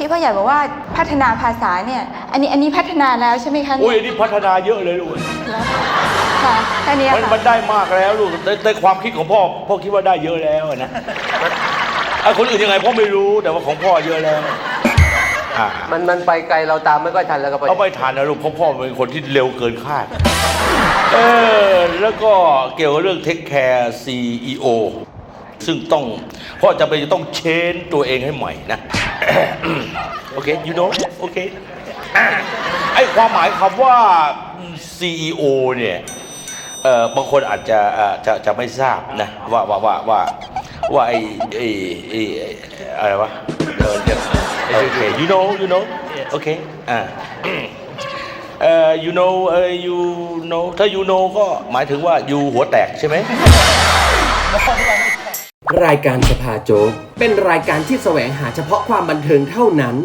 ที่พ่อใหญ่บอกว่าพัฒนาภาษาเนี่ย อันนี้อันนี้พัฒนาแล้วใช่ไหมคะโอ้ยอันนี่พัฒนาเยอะเลยลูกแล้วค่ะแค่นี้มันค่ะมันได้มากแล้วลูกแต่แต่ความคิดของพ่อพ่อคิดว่าได้เยอะแล้วอะนะไอ้คนอื่นยังไงพ่อไม่รู้แต่ว่าของพ่อเยอะแล้วอ่ามันมันไปไกลเราตามไม่ค่อยทันแล้วครับเอาไม่ทันนะลูกเพราะพ่อเป็นคนที่เร็วเกินคาดเออแล้วก็เกี่ยวกับเรื่อง take care CEO ซึ่งต้องพ่อจะไปต้องเชนตัวเองให้ใหม่นะโอเค you know โอเคไอ้ความหมายคำว่า CEO เนี่ยเออบางคนอาจจะเออจะจะไม่ทราบนะว่าว่าว่าว่าว่าไอ้ไอ้ไอ้อะไรวะโอเค you know you know โอเคอ่าเอ่อ you know เอ่อ you know ถ้า you know ก็หมายถึงว่า you หัวแตกใช่ไหม รายการสภาโจ๊กเป็นรายการที่แสวงหาเฉพาะความบันเทิงเท่านั้น